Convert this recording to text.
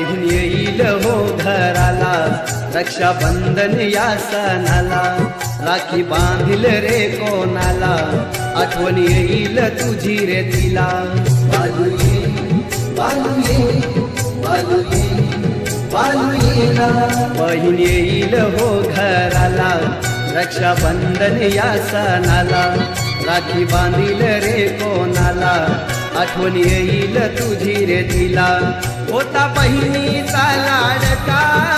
बहीण येईल हो घराला रक्षाबंधन या सणाला. राखी बांधील रे कोणाला? आठवण येईल तुझी रे तिला. बालू ये बालू ये बालू ये बालू ये बहीण येईल हो घराला रक्षाबंधन या सणाला. राखी बांधील रे कोणाला? आठवण येईल तुझी रे तिला. होता बहिणीचा लाडका.